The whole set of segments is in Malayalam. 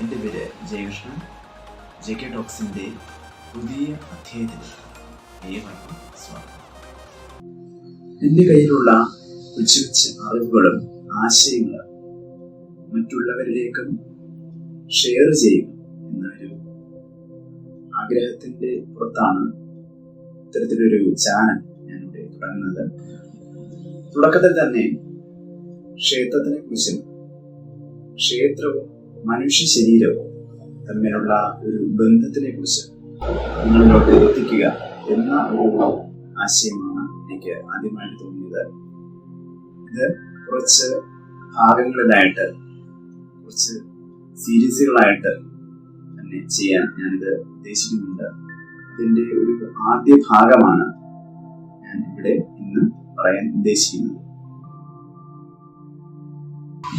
എന്റെ പേര് ജയകൃഷ്ണൻ. ജെ കെ ടോക്സിന്റെ പുതിയ അധ്യായത്തിലേക്ക് ഏവർക്കും സ്വാഗതം. എന്റെ കയ്യിലുള്ള കൊച്ചു കൊച്ചു അറിവുകളും ആശയങ്ങളും മറ്റുള്ളവരിലേക്കും ഷെയർ ചെയ്യുക എന്നൊരു ആഗ്രഹത്തിന്റെ പുറത്താണ് ഇത്തരത്തിലൊരു ചാനൽ ഞാനിവിടെ തുടങ്ങുന്നത്. തുടക്കത്തിൽ തന്നെ ക്ഷേത്രത്തിനെ കുറിച്ചും ക്ഷേത്രവും മനുഷ്യ ശരീരവും തമ്മിലുള്ള ഒരു ബന്ധത്തിനെ കുറിച്ച് നിങ്ങളിലോട്ട് എത്തിക്കുക എന്ന ഒരു ആശയമാണ് എനിക്ക് ആദ്യമായിട്ട് തോന്നിയത്. ഇത് കുറച്ച് ഭാഗങ്ങളിലായിട്ട് കുറച്ച് സീരീസുകളായിട്ട് തന്നെ ചെയ്യാൻ ഞാനിത് ഉദ്ദേശിക്കുന്നുണ്ട്. അതിന്റെ ഒരു ആദ്യ ഭാഗമാണ് ഞാൻ ഇവിടെ ഇന്ന് പറയാൻ ഉദ്ദേശിക്കുന്നത്.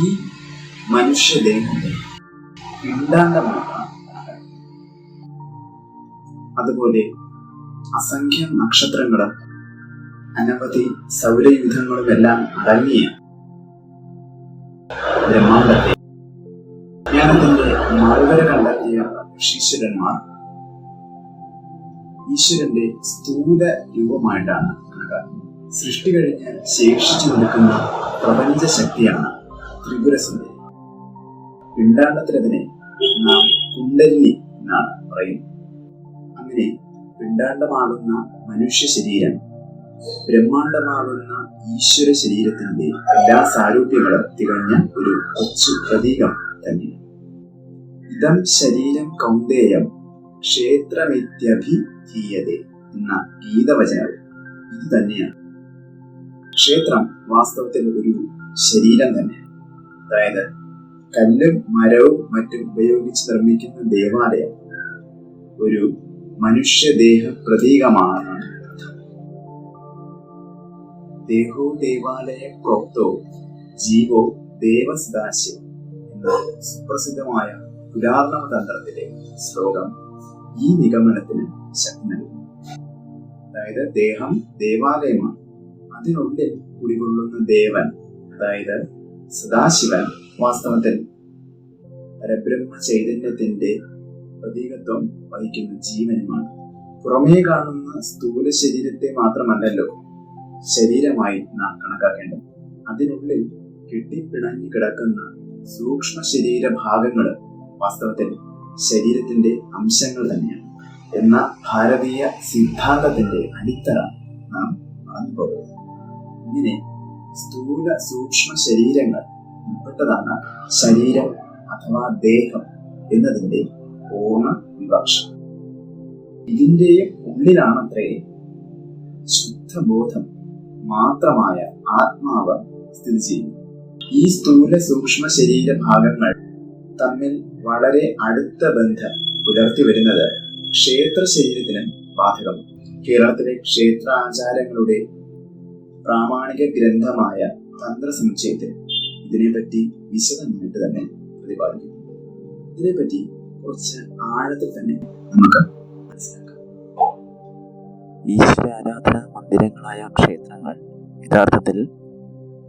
ഈ മനുഷ്യദേഹത്തെ പിണ്ടാണ്ടമാക്കാം അതുപോലെ അസംഖ്യം നക്ഷത്രങ്ങളും അനവധി സൗരയുധങ്ങളും എല്ലാം അടങ്ങിയ ബ്രഹ്മാണ്ടത്തെ ജ്ഞാനത്തിന്റെ മറുകര കണ്ടെത്തിയ ഋഷീശ്വരന്മാർ ഈശ്വരന്റെ സ്ഥൂല രൂപമായിട്ടാണ് സൃഷ്ടി കഴിഞ്ഞ് ശേഷിച്ചു നിൽക്കുന്ന പ്രപഞ്ച ശക്തിയാണ് ത്രിപുരസുന്ദരി പിണ്ടാണ്ടത്തിലതിനെ നാം കുണ്ടലിനി എന്നാണ് പറയുന്നത്. അങ്ങനെ പിണ്ടാണ്ടമാകുന്ന മനുഷ്യ ശരീരം ബ്രഹ്മാണ്ടമാകുന്ന ഈശ്വര ശരീരത്തിന്റെ എല്ലാ സാരൂപ്യങ്ങളും തികഞ്ഞ ഒരു കൊച്ചു പ്രതീകം തന്നെ ഇതം ശരീരം കൗന്ദേയം ക്ഷേത്രമിത്യഭിധീയതേ എന്ന ഗീതവചനവും ഇത് തന്നെയാണ്. ക്ഷേത്രം വാസ്തവത്തിൽ ഒരു ശരീരം തന്നെയാണ്. അതായത് കല്ലും മരവും മറ്റും ഉപയോഗിച്ച് നിർമ്മിക്കുന്ന ദേവാലയം ഒരു മനുഷ്യദേഹ പ്രതീകമാണെന്നാണ് ദേഹോ ദേവാലയ പ്രോക്തോ ജീവോ ദേവസദാശിവ എന്ന സുപ്രസിദ്ധമായ പുരാതന തന്ത്രത്തിലെ ശ്ലോകം ഈ നിഗമനത്തിന് ശക്തി നൽകുന്നു. അതായത് ദേഹം ദേവാലയമാണ്. അതിനുള്ളിൽ കുടികൊള്ളുന്ന ദേവൻ അതായത് സദാശിവൻ വാസ്തവത്തിൽ പരബ്രഹ്മ ചൈതന്യത്തിന്റെ പ്രതീകത്വം വഹിക്കുന്ന ജീവനുമാണ്. പുറമേ കാണുന്ന സ്ഥൂല ശരീരത്തെ മാത്രമല്ലല്ലോ ശരീരമായി നാം കണക്കാക്കേണ്ടത്. അതിനുള്ളിൽ കെട്ടിപ്പിണഞ്ഞു കിടക്കുന്ന സൂക്ഷ്മ ശരീര ഭാഗങ്ങൾ വാസ്തവത്തിൽ ശരീരത്തിന്റെ അംശങ്ങൾ തന്നെയാണ്. എന്ന ഭാരതീയ സിദ്ധാന്തത്തിന്റെ അടിത്തറ നാം മറന്നു പോകുന്നത് ഇങ്ങനെ സ്ഥൂല സൂക്ഷ്മ ശരീരങ്ങൾ ഉൾപ്പെട്ടതാണ് ശരീരം അഥവാ ദേഹം എന്നതിന്റെ പൂർണ വിവക്ഷ. ഇതിന്റെ ഉള്ളിലാണത്രേ ശുദ്ധബോധം മാത്രമായ ആത്മാവ് സ്ഥിതി ചെയ്യുന്നു ഈ സ്ഥൂല സൂക്ഷ്മ ശരീര ഭാഗങ്ങൾ തമ്മിൽ വളരെ അടുത്ത ബന്ധം പുലർത്തി വരുന്നത് ക്ഷേത്ര ശരീരത്തിനും ബാധകമാണ്. കേരളത്തിലെ ക്ഷേത്ര ആചാരങ്ങളുടെ പ്രാമാണിക ഗ്രന്ഥമായ തന്ത്രസമുച്ചയത്തിൽ ഇതിനെപ്പറ്റി വിശദമായിട്ട് തന്നെ പ്രതിപാദിക്കുന്നു ഇതിനെപ്പറ്റി കുറച്ച് ആഴത്തിൽ തന്നെ നമുക്ക് മനസ്സിലാക്കാം. ഈശ്വര ആരാധന മന്ദിരങ്ങളായ ക്ഷേത്രങ്ങൾ യഥാർത്ഥത്തിൽ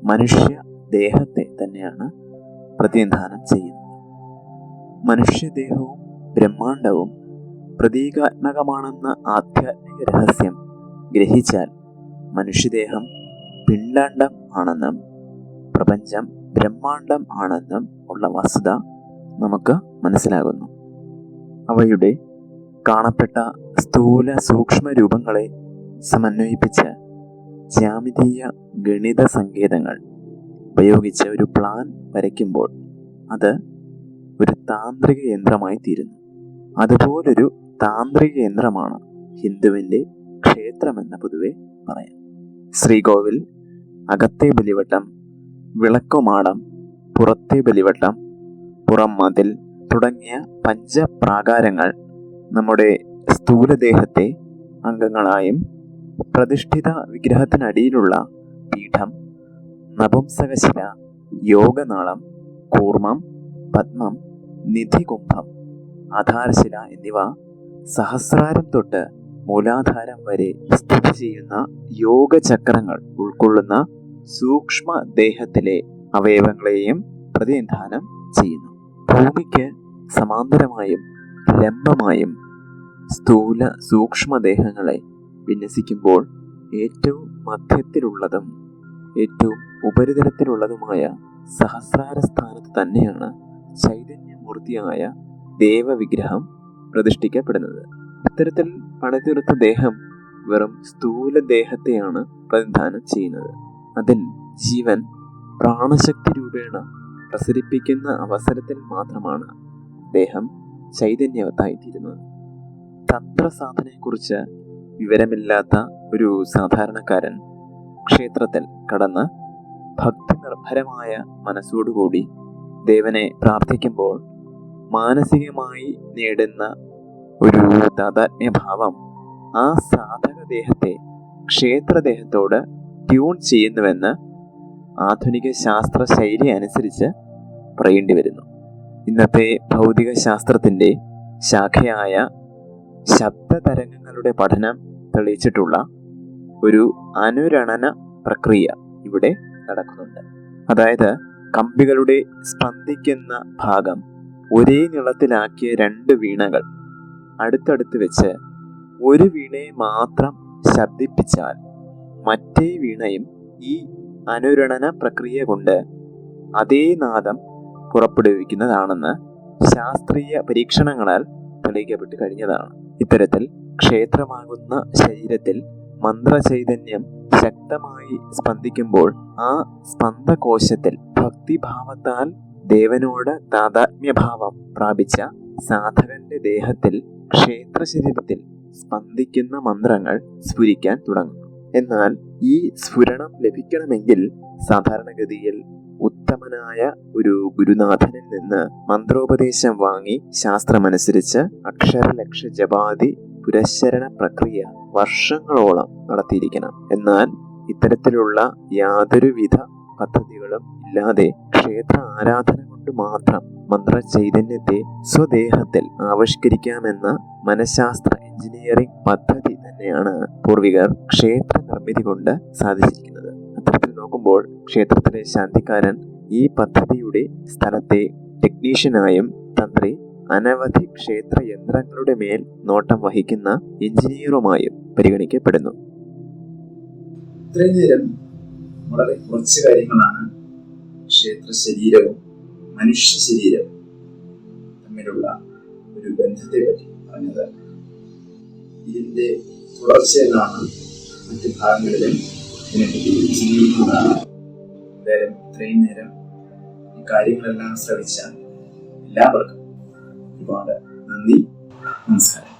മനുഷ്യ ദേഹത്തെ തന്നെയാണ് പ്രതിനിധാനം ചെയ്യുന്നത്. മനുഷ്യദേഹവും ബ്രഹ്മാണ്ടവും പ്രതീകാത്മകമാണെന്ന ആധ്യാത്മിക രഹസ്യം ഗ്രഹിച്ചാൽ മനുഷ്യദേഹം പിണ്ടാണ്ടം ആണെന്നും പ്രപഞ്ചം ബ്രഹ്മാണ്ടം ആണെന്നും ഉള്ള വസ്തുത നമുക്ക് മനസ്സിലാകുന്നു. അവയുടെ കാണപ്പെട്ട സ്ഥൂല സൂക്ഷ്മ രൂപങ്ങളെ സമന്വയിപ്പിച്ച് ജ്യാമിതീയ ഗണിത സങ്കേതങ്ങൾ ഉപയോഗിച്ച ഒരു പ്ലാൻ വരയ്ക്കുമ്പോൾ അത് ഒരു താന്ത്രിക യന്ത്രമായി തീരുന്നു. അതുപോലൊരു താന്ത്രിക യന്ത്രമാണ് ഹിന്ദുവിന്റെ ക്ഷേത്രമെന്ന് പൊതുവെ പറയാം. ശ്രീകോവിൽ അകത്തെ ബലിവട്ടം വിളക്കുമാടം പുറത്തെ ബലിവട്ടം പുറം മതിൽ തുടങ്ങിയ പഞ്ചപ്രാകാരങ്ങൾ നമ്മുടെ സ്ഥൂലദേഹത്തെ അംഗങ്ങളായും പ്രതിഷ്ഠിത വിഗ്രഹത്തിനടിയിലുള്ള പീഠം നപുംസകശില യോഗനാളം കൂർമ്മം പത്മം നിധികുംഭം ആധാരശില എന്നിവ സഹസ്രാരം തൊട്ട് മൂലാധാരം വരെ സ്ഥിതി ചെയ്യുന്ന യോഗചക്രങ്ങൾ ഉൾക്കൊള്ളുന്ന സൂക്ഷ്മ ദേഹത്തിലെ അവയവങ്ങളെയും പ്രതിനിധാനം ചെയ്യുന്നു. ഭൂമിക്ക് സമാന്തരമായും ലംബമായും സ്ഥൂല സൂക്ഷ്മദേഹങ്ങളെ വിന്യസിക്കുമ്പോൾ ഏറ്റവും മധ്യത്തിലുള്ളതും ഏറ്റവും ഉപരിതലത്തിലുള്ളതുമായ സഹസ്രാര സ്ഥാനത്ത് തന്നെയാണ് ചൈതന്യമൂർത്തിയായ ദേവവിഗ്രഹം പ്രതിഷ്ഠിക്കപ്പെടുന്നത്. ഇത്തരത്തിൽ പണിതീർത്ത ദേഹം വെറും സ്ഥൂല ദേഹത്തെയാണ് പ്രതിനിധാനം ചെയ്യുന്നത്. അതിൽ ജീവൻ പ്രാണശക്തി രൂപേണ പ്രസരിപ്പിക്കുന്ന അവസരത്തിൽ മാത്രമാണ് ദേഹം ചൈതന്യവത്തായിത്തീരുന്നത്. തന്ത്രസാധനയെക്കുറിച്ച് വിവരമില്ലാത്ത ഒരു സാധാരണക്കാരൻ ക്ഷേത്രത്തിൽ കടന്ന് ഭക്തി നിർഭരമായ മനസ്സോടുകൂടി ദേവനെ പ്രാർത്ഥിക്കുമ്പോൾ മാനസികമായി നേടുന്ന ഒരു താതാത്മ്യഭാവം ആ സാധകദേഹത്തെ ക്ഷേത്രദേഹത്തോട് ട്യൂൺ ചെയ്യുന്നുവെന്ന് ആധുനിക ശാസ്ത്ര ശൈലി അനുസരിച്ച് പറയേണ്ടി വരുന്നു. ഇന്നത്തെ ഭൗതിക ശാസ്ത്രത്തിന്റെ ശാഖയായ ശബ്ദതരംഗങ്ങളുടെ പഠനം തെളിയിച്ചിട്ടുള്ള ഒരു അനുരണന പ്രക്രിയ ഇവിടെ നടക്കുന്നുണ്ട്. അതായത് കമ്പികളുടെ സ്പന്ദിക്കുന്ന ഭാഗം ഒരേ നീളത്തിലാക്കിയ രണ്ട് വീണകൾ അടുത്തടുത്ത് വെച്ച് ഒരു വീണയെ മാത്രം ശബ്ദിപ്പിച്ചാൽ മറ്റേ വീണയും ഈ അനുരണന പ്രക്രിയ കൊണ്ട് അതേ നാദം പുറപ്പെടുവിക്കുന്നതാണെന്ന് ശാസ്ത്രീയ പരീക്ഷണങ്ങളാൽ തെളിയിക്കപ്പെട്ട് കഴിഞ്ഞതാണ്. ഇത്തരത്തിൽ ക്ഷേത്രമാകുന്ന ശരീരത്തിൽ മന്ത്രചൈതന്യം ശക്തമായി സ്പന്ദിക്കുമ്പോൾ ആ സ്പന്ദകോശത്തിൽ ഭക്തിഭാവത്താൽ ദേവനോട് താതാത്മ്യഭാവം പ്രാപിച്ച സാധകന്റെ ദേഹത്തിൽ ക്ഷേത്ര ശരീരത്തിൽ സ്പന്ദിക്കുന്ന മന്ത്രങ്ങൾ സ്ഫുരിക്കാൻ തുടങ്ങുന്നു. എന്നാൽ ഈ സ്ഫുരണം ലഭിക്കണമെങ്കിൽ സാധാരണഗതിയിൽ ഉത്തമനായ ഒരു ഗുരുനാഥനിൽ നിന്ന് മന്ത്രോപദേശം വാങ്ങി ശാസ്ത്രമനുസരിച്ച് അക്ഷരലക്ഷ ജപാതി പുരശരണ പ്രക്രിയ വർഷങ്ങളോളം നടത്തിയിരിക്കണം. എന്നാൽ ഇത്തരത്തിലുള്ള യാതൊരുവിധ പദ്ധതികളും ഇല്ലാതെ ക്ഷേത്ര ആരാധന കൊണ്ട് മാത്രം മന്ത്ര ചൈതന്യത്തെ സ്വദേഹത്തിൽ ആവിഷ്കരിക്കാമെന്ന മനഃശാസ്ത്ര എഞ്ചിനീയറിംഗ് പദ്ധതി തന്നെയാണ് പൂർവികർ ക്ഷേത്ര നിർമ്മിതി കൊണ്ട് സാധിച്ചിരിക്കുന്നത്. അത്തരത്തിൽ നോക്കുമ്പോൾ ക്ഷേത്രത്തിലെ ശാന്തിക്കാരൻ ഈ പദ്ധതിയുടെ സ്ഥലത്തെ ടെക്നീഷ്യനായും തന്ത്രി അനവധി ക്ഷേത്ര യന്ത്രങ്ങളുടെ മേൽ നോട്ടം വഹിക്കുന്ന എഞ്ചിനീയറുമായും പരിഗണിക്കപ്പെടുന്നു. ഇത്രയും നേരം വളരെ കുറച്ച് കാര്യങ്ങളാണ് ക്ഷേത്ര ശരീരവും മനുഷ്യ ശരീരവും തമ്മിലുള്ള ഒരു ബന്ധത്തെ പറ്റി പറഞ്ഞത്. ഇതിന്റെ തുടർച്ചയെന്നാണ് മറ്റു ഭാഗങ്ങളിലും ഇതിനെപ്പറ്റി ചിന്തിക്കുന്നതാണ് എന്തായാലും ഇത്രയും നേരം ഈ കാര്യങ്ങളെല്ലാം ശ്രവിച്ച എല്ലാവർക്കും ഒരുപാട് നന്ദി. നമസ്കാരം.